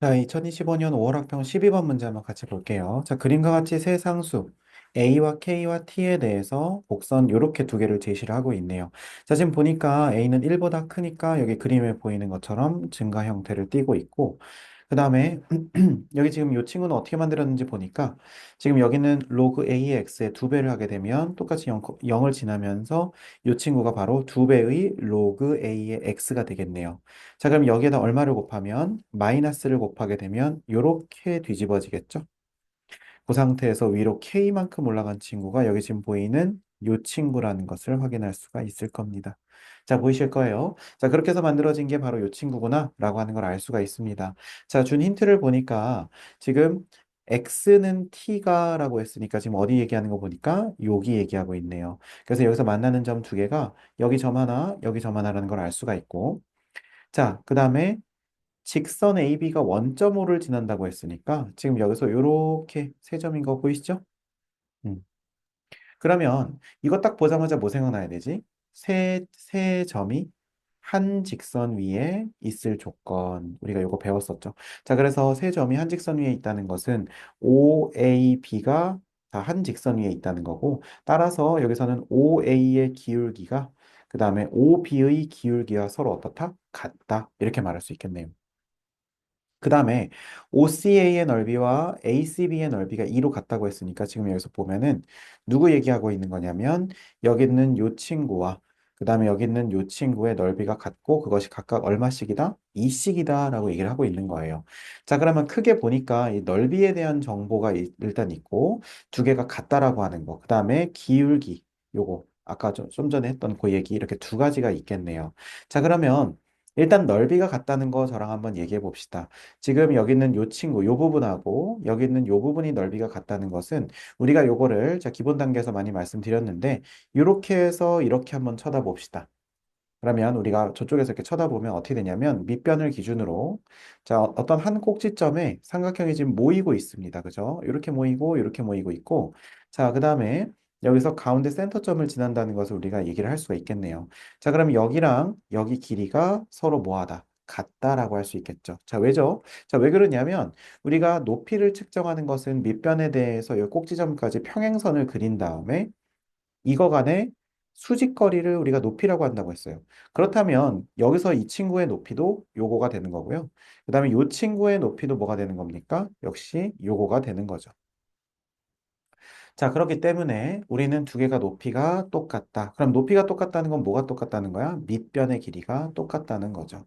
자, 2025년 5월 학평 12번 문제 한번 같이 볼게요. 자, 그림과 같이 세 상수 A와 K와 T에 대해서 곡선 이렇게 두 개를 제시를 하고 있네요. 자, 지금 보니까 A는 1보다 크니까 여기 그림에 보이는 것처럼 증가 형태를 띠고 있고 그 다음에 여기 지금 이 친구는 어떻게 만들었는지 보니까 지금 여기는 로그 A의 X의 두 배를 하게 되면 똑같이 0, 0을 지나면서 이 친구가 바로 두 배의 로그 A의 X가 되겠네요. 자, 그럼 여기에다 얼마를 곱하면 마이너스를 곱하게 되면 이렇게 뒤집어지겠죠? 그 상태에서 위로 K만큼 올라간 친구가 여기 지금 보이는 이 친구라는 것을 확인할 수가 있을 겁니다. 자, 보이실 거예요. 자, 그렇게 해서 만들어진 게 바로 이 친구구나 라고 하는 걸 알 수가 있습니다. 자, 준 힌트를 보니까 지금 X는 T가 라고 했으니까 지금 어디 얘기하는 거 보니까 여기 얘기하고 있네요. 그래서 여기서 만나는 점 두 개가 여기 점 하나, 여기 점 하나라는 걸 알 수가 있고 자, 그 다음에 직선 AB가 원점오를 지난다고 했으니까 지금 여기서 이렇게 세 점인 거 보이시죠? 음. 그러면 이거 딱 보자마자 뭐 생각나야 되지? 세, 세 점이 한 직선 위에 있을 조건. 우리가 이거 배웠었죠. 자, 그래서 세 점이 한 직선 위에 있다는 것은 OAB가 다 한 직선 위에 있다는 거고, 따라서 여기서는 OA의 기울기가 그 다음에 OB의 기울기와 서로 어떻다? 같다. 이렇게 말할 수 있겠네요. 그 다음에 OCA의 넓이와 ACB의 넓이가 2로 같다고 했으니까 지금 여기서 보면은 누구 얘기하고 있는 거냐면 여기 있는 요 친구와 그 다음에 여기 있는 요 친구의 넓이가 같고 그것이 각각 얼마씩이다? 2씩이다 라고 얘기를 하고 있는 거예요. 자 그러면 크게 보니까 이 넓이에 대한 정보가 일- 일단 있고 두 개가 같다라고 하는 거. 그 다음에 기울기 요거 아까 좀, 좀 전에 했던 그 얘기 이렇게 두 가지가 있겠네요. 자 그러면 일단 넓이가 같다는 거 저랑 한번 얘기해 봅시다. 지금 여기 있는 요 친구, 요 부분하고 여기 있는 요 부분이 넓이가 같다는 것은 우리가 요거를 자 기본 단계에서 많이 말씀드렸는데 이렇게 해서 이렇게 한번 쳐다봅시다. 그러면 우리가 저쪽에서 이렇게 쳐다보면 어떻게 되냐면 밑변을 기준으로 자 어- 어떤 한 꼭지점에 삼각형이 지금 모이고 있습니다. 그죠? 이렇게 모이고 이렇게 모이고 있고 자 그 다음에 여기서 가운데 센터점을 지난다는 것을 우리가 얘기를 할 수가 있겠네요. 자 그럼 여기랑 여기 길이가 서로 뭐하다? 같다라고 할 수 있겠죠. 자 왜죠? 자 왜 그러냐면 우리가 높이를 측정하는 것은 밑변에 대해서 이 꼭지점까지 평행선을 그린 다음에 이거 간의 수직거리를 우리가 높이라고 한다고 했어요. 그렇다면 여기서 이 친구의 높이도 요거가 되는 거고요. 그 다음에 이 친구의 높이도 뭐가 되는 겁니까? 역시 요거가 되는 거죠. 자, 그렇기 때문에 우리는 두 개가 높이가 똑같다. 그럼 높이가 똑같다는 건 뭐가 똑같다는 거야? 밑변의 길이가 똑같다는 거죠.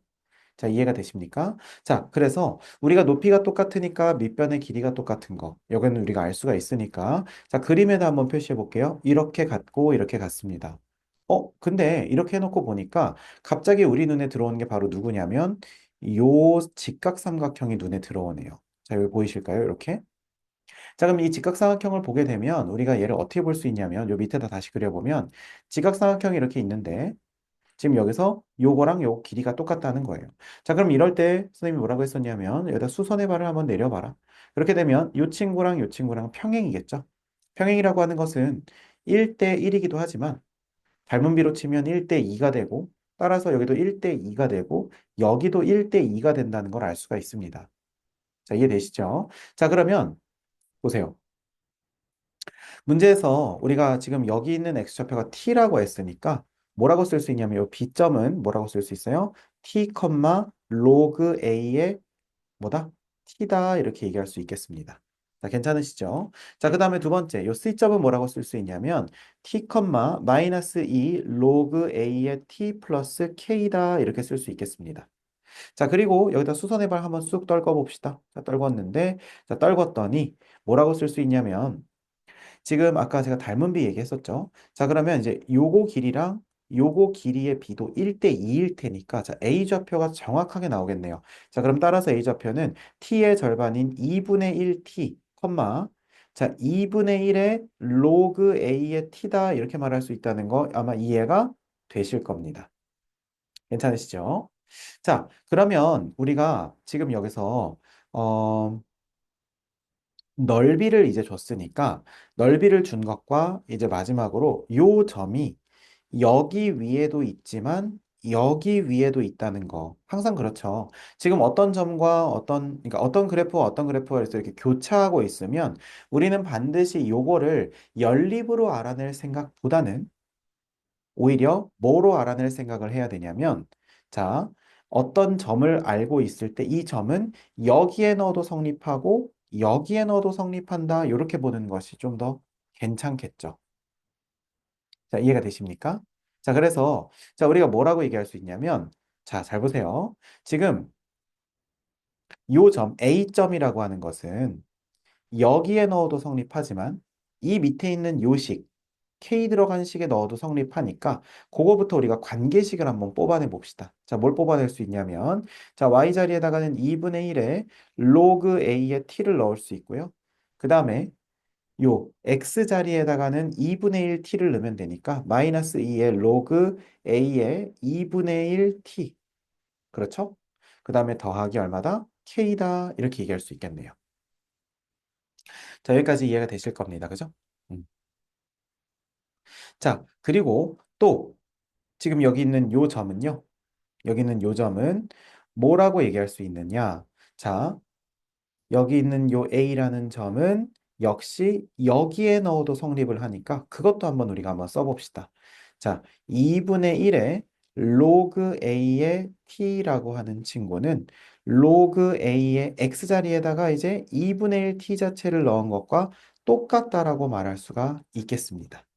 자, 이해가 되십니까? 자, 그래서 우리가 높이가 똑같으니까 밑변의 길이가 똑같은 거. 여기는 우리가 알 수가 있으니까. 자, 그림에다 한번 표시해 볼게요. 이렇게 같고 이렇게 같습니다. 어, 근데 이렇게 해놓고 보니까 갑자기 우리 눈에 들어오는 게 바로 누구냐면 요 직각삼각형이 눈에 들어오네요. 자, 여기 보이실까요? 이렇게. 자, 그럼 이 직각삼각형을 보게 되면 우리가 얘를 어떻게 볼 수 있냐면 요 밑에다 다시 그려보면 직각삼각형이 이렇게 있는데 지금 여기서 요거랑 요 길이가 똑같다는 거예요. 자, 그럼 이럴 때 선생님이 뭐라고 했었냐면 여기다 수선의 발을 한번 내려봐라. 그렇게 되면 요 친구랑 요 친구랑 평행이겠죠? 평행이라고 하는 것은 1대 1이기도 하지만 닮은 비로 치면 1대 2가 되고 따라서 여기도 1대 2가 되고 여기도 1대 2가 된다는 걸 알 수가 있습니다. 자, 이해되시죠? 자, 그러면 보세요. 문제에서 우리가 지금 여기 있는 x좌표가 t라고 했으니까 뭐라고 쓸 수 있냐면 이 b점은 뭐라고 쓸 수 있어요? t, 로그 a의 뭐다? t다 이렇게 얘기할 수 있겠습니다. 자, 괜찮으시죠? 자, 그 다음에 두 번째, 요 c점은 뭐라고 쓸 수 있냐면 t, 마이너스 2 로그 a의 t 플러스 k다 이렇게 쓸 수 있겠습니다. 자, 그리고 여기다 수선의 발 한번 쑥 떨궈 봅시다. 자, 떨궜는데, 자, 떨궜더니 뭐라고 쓸 수 있냐면 지금 아까 제가 닮은 비 얘기했었죠. 자, 그러면 이제 요거 길이랑 요거 길이의 비도 1대 2일 테니까 자, A좌표가 정확하게 나오겠네요. 자, 그럼 따라서 A좌표는 T의 절반인 2분의 1T, 자, 2분의 1의 로그 A의 T다 이렇게 말할 수 있다는 거 아마 이해가 되실 겁니다. 괜찮으시죠? 자, 그러면 우리가 지금 여기서 어, 넓이를 이제 줬으니까 넓이를 준 것과 이제 마지막으로 요 점이 여기 위에도 있지만 여기 위에도 있다는 거. 항상 그렇죠. 지금 어떤 점과 어떤, 그러니까 어떤 그래프와 어떤 그래프가 이렇게 교차하고 있으면 우리는 반드시 요거를 연립으로 알아낼 생각보다는 오히려 뭐로 알아낼 생각을 해야 되냐면, 자, 어떤 점을 알고 있을 때 이 점은 여기에 넣어도 성립하고 여기에 넣어도 성립한다. 이렇게 보는 것이 좀 더 괜찮겠죠. 자, 이해가 되십니까? 자, 그래서 자, 우리가 뭐라고 얘기할 수 있냐면 자, 잘 보세요. 지금 요점 A점이라고 하는 것은 여기에 넣어도 성립하지만 이 밑에 있는 요식 K 들어간 식에 넣어도 성립하니까 그거부터 우리가 관계식을 한번 뽑아내 봅시다. 자, 뭘 뽑아낼 수 있냐면 자, Y 자리에다가는 2분의 1에 로그 A의 T를 넣을 수 있고요. 그 다음에 요 x 자리에다가는 2분의 1 t를 넣으면 되니까 마이너스 2의 로그 a의 2분의 1 t 그렇죠? 그 다음에 더하기 얼마다? k다 이렇게 얘기할 수 있겠네요. 자 여기까지 이해가 되실 겁니다. 그죠? 음. 자 그리고 또 지금 여기 있는 요 점은요. 여기 있는 요 점은 뭐라고 얘기할 수 있느냐? 자 여기 있는 요 a라는 점은 역시 여기에 넣어도 성립을 하니까 그것도 한번 우리가 한번 써봅시다. 자, 2분의 1에 로그 a의 t라고 하는 친구는 로그 a의 x 자리에다가 이제 2분의 1 t 자체를 넣은 것과 똑같다라고 말할 수가 있겠습니다.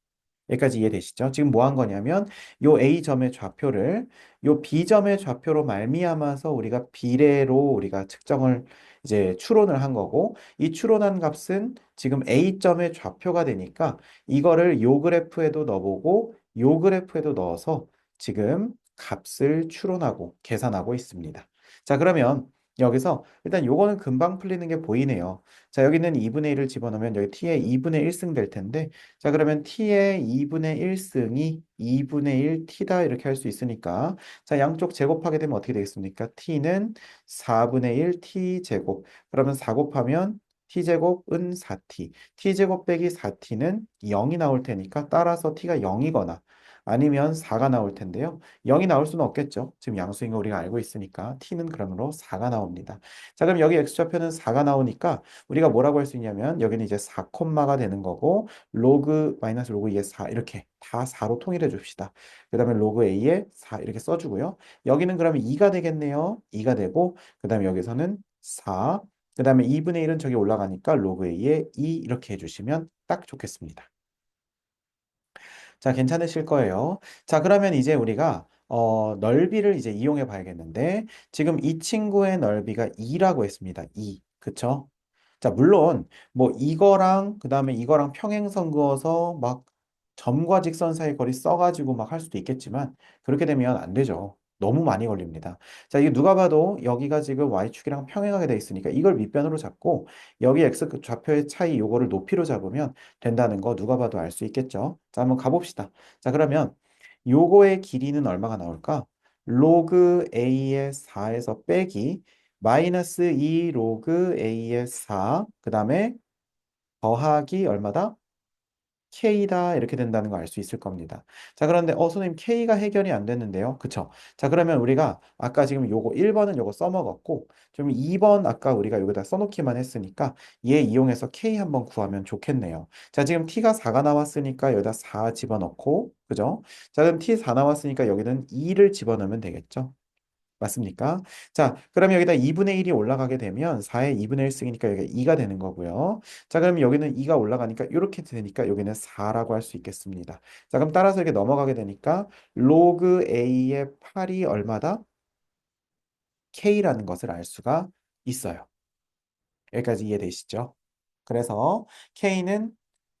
여기까지 이해되시죠? 지금 뭐 한 거냐면 요 A점의 좌표를 요 B점의 좌표로 말미암아서 우리가 비례로 우리가 측정을 이제 추론을 한 거고 이 추론한 값은 지금 A점의 좌표가 되니까 이거를 요 그래프에도 넣어보고 요 그래프에도 넣어서 지금 값을 추론하고 계산하고 있습니다. 자 그러면 여기서 일단 요거는 금방 풀리는 게 보이네요. 자, 여기는 2분의 1을 집어넣으면 여기 t의 2분의 1승 될 텐데 자, 그러면 t의 2분의 1승이 2분의 1 t다 이렇게 할 수 있으니까 자, 양쪽 제곱하게 되면 어떻게 되겠습니까? t는 4분의 1 t 제곱 그러면 4 곱하면 t제곱은 4t t제곱 빼기 4t는 0이 나올 테니까 따라서 t가 0이거나 아니면 4가 나올 텐데요. 0이 나올 수는 없겠죠. 지금 양수인 거 우리가 알고 있으니까 t는 그러므로 4가 나옵니다. 자, 그럼 여기 x좌표는 4가 나오니까 우리가 뭐라고 할 수 있냐면 여기는 이제 4 콤마가 되는 거고 로그 마이너스 로그 2의 4 이렇게 다 4로 통일해 줍시다. 그 다음에 로그 a의 4 이렇게 써주고요. 여기는 그러면 2가 되겠네요. 2가 되고 그 다음에 여기서는 4, 그 다음에 2분의 1은 저기 올라가니까 로그 a의 2 이렇게 해주시면 딱 좋겠습니다. 자, 괜찮으실 거예요. 자, 그러면 이제 우리가 어, 넓이를 이제 이용해 봐야겠는데 지금 이 친구의 넓이가 2라고 했습니다. 2. 그쵸? 자, 물론 뭐 이거랑 그 다음에 이거랑 평행선 그어서 막 점과 직선 사이 거리 써가지고 막 할 수도 있겠지만 그렇게 되면 안 되죠. 너무 많이 걸립니다. 자, 이게 누가 봐도 여기가 지금 y축이랑 평행하게 돼 있으니까 이걸 밑변으로 잡고 여기 x 그 좌표의 차이 요거를 높이로 잡으면 된다는 거 누가 봐도 알 수 있겠죠. 자, 한번 가봅시다. 자, 그러면 요거의 길이는 얼마가 나올까? 로그 a의 4에서 빼기 마이너스 2 로그 a의 4, 그 다음에 더하기 얼마다? K다 이렇게 된다는 거 알 수 있을 겁니다. 자 그런데 어 선생님 K가 해결이 안 됐는데요. 그쵸? 자 그러면 우리가 아까 지금 요거 1번은 요거 써먹었고 좀 2번 아까 우리가 여기다 써놓기만 했으니까 얘 이용해서 K 한번 구하면 좋겠네요. 자 지금 T가 4가 나왔으니까 여기다 4 집어넣고 그죠? 자 그럼 T 4 나왔으니까 여기는 2를 집어넣으면 되겠죠? 맞습니까? 자, 그럼 여기다 2분의 1이 올라가게 되면 4의 2분의 1 쓰니까 여기가 2가 되는 거고요. 자, 그럼 여기는 2가 올라가니까 이렇게 되니까 여기는 4라고 할 수 있겠습니다. 자, 그럼 따라서 이렇게 넘어가게 되니까 로그 A의 8이 얼마다? K라는 것을 알 수가 있어요. 여기까지 이해되시죠? 그래서 K는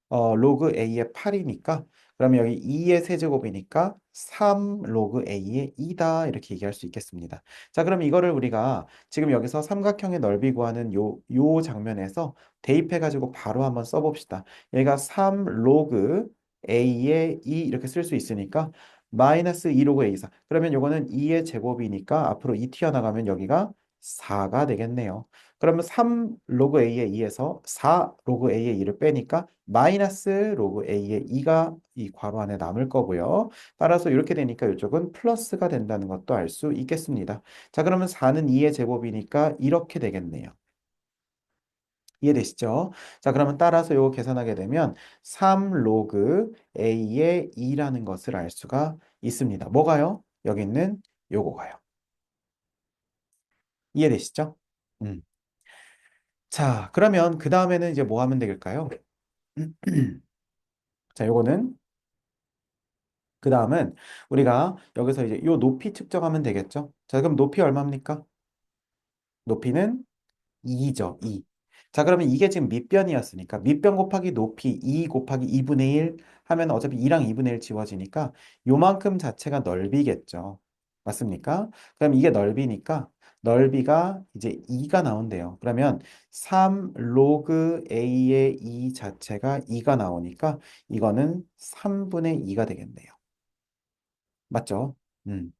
어, 로그 A의 8이니까 그러면 여기 2의 세제곱이니까 3 로그 A의 2다 이렇게 얘기할 수 있겠습니다. 자 그럼 이거를 우리가 지금 여기서 삼각형의 넓이 구하는 요, 요 장면에서 대입해가지고 바로 한번 써봅시다. 얘가 3 로그 A의 2 이렇게 쓸 수 있으니까 마이너스 2 로그 A4 그러면 요거는 2의 제곱이니까 앞으로 2 튀어나가면 여기가 4가 되겠네요. 그러면 3 로그 a의 2에서 4 로그 a의 2를 빼니까 마이너스 로그 a의 2가 이 괄호 안에 남을 거고요. 따라서 이렇게 되니까 이쪽은 플러스가 된다는 것도 알 수 있겠습니다. 자, 그러면 4는 2의 제곱이니까 이렇게 되겠네요. 이해되시죠? 자, 그러면 따라서 이거 계산하게 되면 3 로그 a의 2라는 것을 알 수가 있습니다. 뭐가요? 여기 있는 요거가요. 이해되시죠? 음. 자, 그러면 그 다음에는 이제 뭐 하면 되겠까요? 자, 요거는 그 다음은 우리가 여기서 이제 요 높이 측정하면 되겠죠? 자, 그럼 높이 얼마입니까? 높이는 2죠, 2. 자, 그러면 이게 지금 밑변이었으니까 밑변 곱하기 높이 2 곱하기 2분의 1 하면 어차피 2랑 2분의 1 지워지니까 요만큼 자체가 넓이겠죠. 맞습니까? 그럼 이게 넓이니까 넓이가 이제 2가 나온대요. 그러면 3 로그 a의 2 자체가 2가 나오니까 이거는 3분의 2가 되겠네요. 맞죠? 음.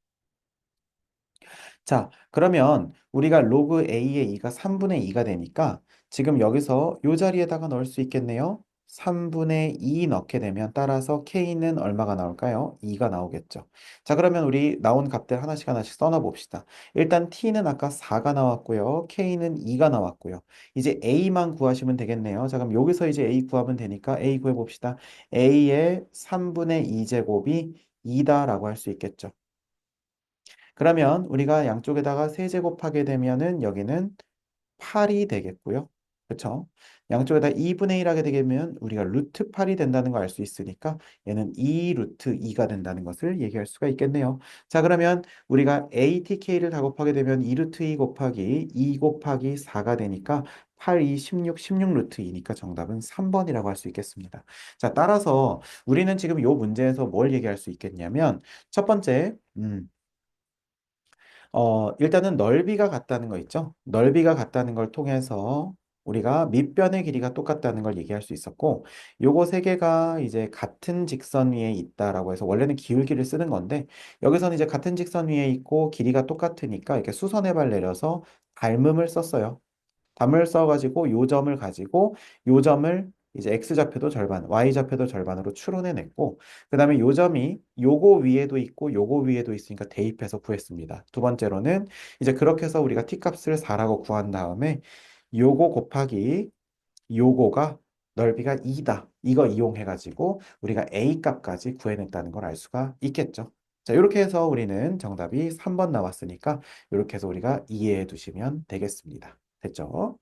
자, 그러면 우리가 로그 a의 2가 3분의 2가 되니까 지금 여기서 이 자리에다가 넣을 수 있겠네요. 3분의 2 넣게 되면 따라서 k는 얼마가 나올까요? 2가 나오겠죠. 자, 그러면 우리 나온 값들 하나씩 하나씩 써놔 봅시다. 일단 t는 아까 4가 나왔고요. k는 2가 나왔고요. 이제 a만 구하시면 되겠네요. 자, 그럼 여기서 이제 a 구하면 되니까 a 구해 봅시다. a의 3분의 2제곱이 2다라고 할 수 있겠죠. 그러면 우리가 양쪽에다가 세제곱하게 되면은 여기는 8이 되겠고요. 그렇죠? 양쪽에다 2분의 1 하게 되면 우리가 루트 8이 된다는 걸 알 수 있으니까 얘는 2 루트 2가 된다는 것을 얘기할 수가 있겠네요. 자, 그러면 우리가 ATK를 다 곱하게 되면 2 루트 2 곱하기 2 곱하기 4가 되니까 8, 2, 16, 16 루트 2니까 정답은 3번이라고 할 수 있겠습니다. 자, 따라서 우리는 지금 이 문제에서 뭘 얘기할 수 있겠냐면 첫 번째, 음, 어, 일단은 넓이가 같다는 거 있죠? 넓이가 같다는 걸 통해서 우리가 밑변의 길이가 똑같다는 걸 얘기할 수 있었고 요거 세 개가 이제 같은 직선 위에 있다라고 해서 원래는 기울기를 쓰는 건데 여기서는 이제 같은 직선 위에 있고 길이가 똑같으니까 이렇게 수선의 발 내려서 닮음을 썼어요. 담을 써가지고 요 점을 가지고 요 점을 이제 x좌표도 절반, y좌표도 절반으로 추론해냈고 그 다음에 요 점이 요거 위에도 있고 요거 위에도 있으니까 대입해서 구했습니다. 두 번째로는 이제 그렇게 해서 우리가 t값을 4라고 구한 다음에 요거 곱하기 요거가 넓이가 2다. 이거 이용해가지고 우리가 a 값까지 구해냈다는 걸 알 수가 있겠죠. 자, 이렇게 해서 우리는 정답이 3번 나왔으니까 이렇게 해서 우리가 이해해 두시면 되겠습니다. 됐죠?